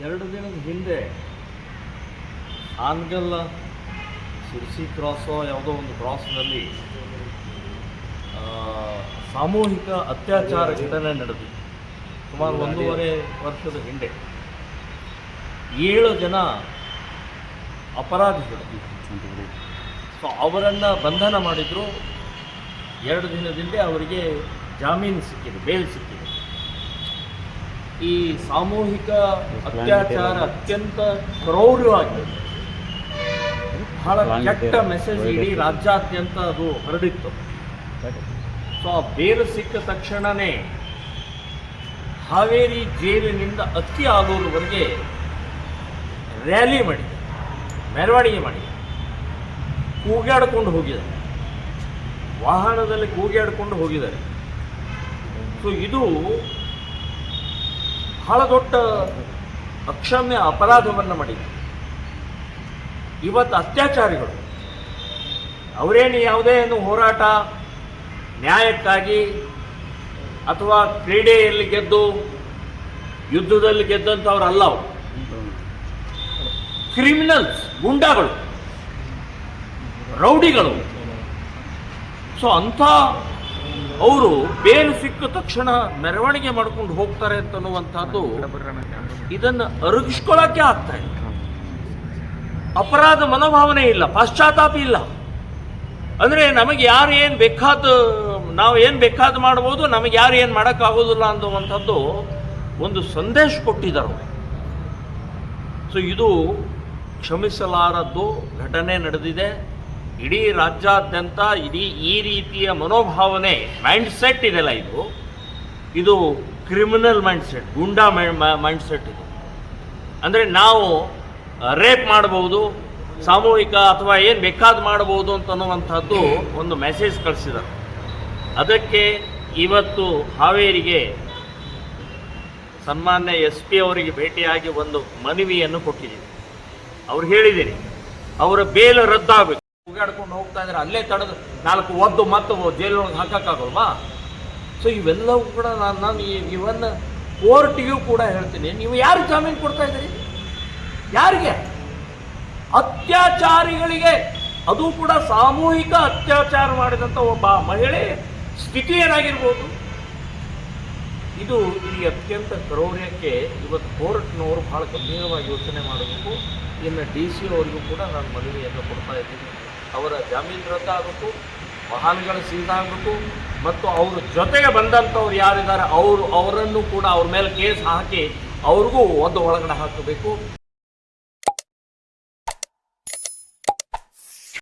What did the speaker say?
ಎರಡು ದಿನದ ಹಿಂದೆ ಆನ್ಗಲ್ ಶಿರ್ಸಿ ಕ್ರಾಸೋ ಯಾವುದೋ ಒಂದು ಕ್ರಾಸ್ನಲ್ಲಿ ಸಾಮೂಹಿಕ ಅತ್ಯಾಚಾರ ಘಟನೆ ನಡೆದಿತ್ತು. ಸುಮಾರು ಒಂದೂವರೆ ವರ್ಷದ ಹಿಂದೆ. ಏಳು ಜನ ಅಪರಾಧಿಗಳು. ಸೊ ಅವರನ್ನು ಬಂಧನ ಮಾಡಿದ್ರು. ಎರಡು ದಿನದಿಂದ ಅವರಿಗೆ ಜಾಮೀನು ಸಿಕ್ಕಿದೆ ಬೇಲ್ ಸಿಕ್ಕಿದೆ. ಈ ಸಾಮೂಹಿಕ ಅತ್ಯಾಚಾರ ಅತ್ಯಂತ ಕ್ರೌರ್ಯವಾಗಿದೆ ಬಹಳ ಕೆಟ್ಟ ಮೆಸೇಜ್ ಇಡೀ ರಾಜ್ಯಾದ್ಯಂತ ಅದು ಹರಡಿತ್ತು. ಸೊ ಆ ಬೇರು ಸಿಕ್ಕ ತಕ್ಷಣವೇ ಹಾವೇರಿ ಜೈಲಿನಿಂದ ಅಕ್ಕಿ ಆಗೋರವರೆಗೆ ರ್ಯಾಲಿ ಮಾಡಿ ಮೆರವಣಿಗೆ ಮಾಡಿ ಕೂಗಾಡ್ಕೊಂಡು ಹೋಗಿದ್ದಾರೆ. ವಾಹನದಲ್ಲಿ ಕೂಗಾಡ್ಕೊಂಡು ಹೋಗಿದ್ದಾರೆ. ಸೊ ಇದು ಬಹಳ ದೊಡ್ಡ ಅಕ್ಷಮ್ಯ ಅಪರಾಧವನ್ನು ಮಾಡಿದೆ ಇವತ್ತು ಅತ್ಯಾಚಾರಿಗಳು, ಅವರೇನು ಯಾವುದೇ ಏನು ಹೋರಾಟ ನ್ಯಾಯಕ್ಕಾಗಿ ಅಥವಾ ಕ್ರೀಡೆಯಲ್ಲಿ ಗೆದ್ದು ಯುದ್ಧದಲ್ಲಿ ಗೆದ್ದಂಥವ್ರಲ್ಲ ಅವರು. ಕ್ರಿಮಿನಲ್ಸ್, ಗುಂಡಾಗಳು, ರೌಡಿಗಳು. ಸೊ ಅಂಥ ಅವರು ಬೇಲು ಸಿಕ್ಕ ತಕ್ಷಣ ಮೆರವಣಿಗೆ ಮಾಡ್ಕೊಂಡು ಹೋಗ್ತಾರೆ ಅಂತನ್ನುವಂಥದ್ದು ಇದನ್ನು ಅರಗಿಸ್ಕೊಳ್ಳೋಕ್ಕೆ ಆಗ್ತಾ ಇಲ್ಲ. ಅಪರಾಧ ಮನೋಭಾವನೆ ಇಲ್ಲ, ಪಶ್ಚಾತ್ತಾಪ ಇಲ್ಲ. ಅಂದರೆ ನಮಗೆ ಯಾರು ಏನು ಬೇಕಾದ, ನಾವು ಏನು ಬೇಕಾದ ಮಾಡ್ಬೋದು, ನಮಗೆ ಯಾರು ಏನು ಮಾಡೋಕ್ಕಾಗೋದಿಲ್ಲ ಅನ್ನುವಂಥದ್ದು ಒಂದು ಸಂದೇಶ ಕೊಟ್ಟಿದ್ದಾರೆ ಸೊ ಇದು ಕ್ಷಮಿಸಲಾರದ್ದು ಘಟನೆ ನಡೆದಿದೆ. ಇಡೀ ರಾಜ್ಯಾದ್ಯಂತ, ಇಡೀ ಈ ರೀತಿಯ ಮನೋಭಾವನೆ ಮೈಂಡ್ ಸೆಟ್ ಇದೆಲ್ಲ ಇದು. ಇದು criminal mind set goonda mind set ಇದು. ಅಂದರೆ ನಾವು ರೇಪ್ ಮಾಡ್ಬೋದು, ಸಾಮೂಹಿಕ ಅಥವಾ ಏನು ಬೇಕಾದ ಮಾಡ್ಬೋದು ಅಂತನ್ನುವಂಥದ್ದು ಒಂದು ಮೆಸೇಜ್ ಕಳಿಸಿದರು. ಅದಕ್ಕೆ ಇವತ್ತು ಹಾವೇರಿಗೆ ಸನ್ಮಾನ್ಯ ಎಸ್ ಪಿ ಅವರಿಗೆ ಭೇಟಿಯಾಗಿ ಒಂದು ಮನವಿಯನ್ನು ಕೊಟ್ಟಿದ್ದೀನಿ ಅವ್ರು ಹೇಳಿದ್ದೀನಿ ಅವರ ಬೇಲು ರದ್ದಾಗಬೇಕು. ಹೋಗಾಡ್ಕೊಂಡು ಹೋಗ್ತಾ ಇದ್ರೆ ಅಲ್ಲೇ ತಡೆದು ನಾಲ್ಕು ಒದ್ದು ಮತ್ತು ಜೈಲೊಳಗೆ ಹಾಕೋಕ್ಕಾಗಲ್ವಾ? ಸೊ ಇವೆಲ್ಲವೂ ಕೂಡ ನಾನು ನಾನು ಇವನ್ ಕೋರ್ಟಿಗೂ ಕೂಡ ಹೇಳ್ತೀನಿ. ನೀವು ಯಾರು ಜಾಮೀನು ಕೊಡ್ತಾ ಇದ್ದೀರಿ? ಯಾರಿಗೆ? ಅತ್ಯಾಚಾರಿಗಳಿಗೆ. ಅದು ಕೂಡ ಸಾಮೂಹಿಕ ಅತ್ಯಾಚಾರ ಮಾಡಿದಂಥ ಒಬ್ಬ ಮಹಿಳೆ ಸ್ಥಿತಿ ಏನಾಗಿರ್ಬೋದು ಇದು ಈ ಅತ್ಯಂತ ಕ್ರೌರ್ಯಕ್ಕೆ ಇವತ್ತು ಕೋರ್ಟ್ನವರು ಬಹಳ ಗಂಭೀರವಾಗಿ ಯೋಚನೆ ಮಾಡಬೇಕು. ಇನ್ನು ಡಿ ಸಿ ಅವರಿಗೂ ಕೂಡ ನಾನು ಮನವಿಯನ್ನು ಕೊಡ್ತಾ ಇದ್ದೀನಿ. ಅವರ ಜಾಮೀನು ರದ್ದಾಗಬೇಕು ವಾಹನಗಳು ಸೀದಾಗಬೇಕು ಮತ್ತು ಅವ್ರ ಜೊತೆಗೆ ಬಂದಂಥವ್ರು ಯಾರಿದ್ದಾರೆ, ಅವರು ಅವರನ್ನು ಕೂಡ ಅವ್ರ ಮೇಲೆ ಕೇಸ್ ಹಾಕಿ ಅವ್ರಿಗೂ ಒಂದು ಒಳಗಡೆ ಹಾಕಬೇಕು.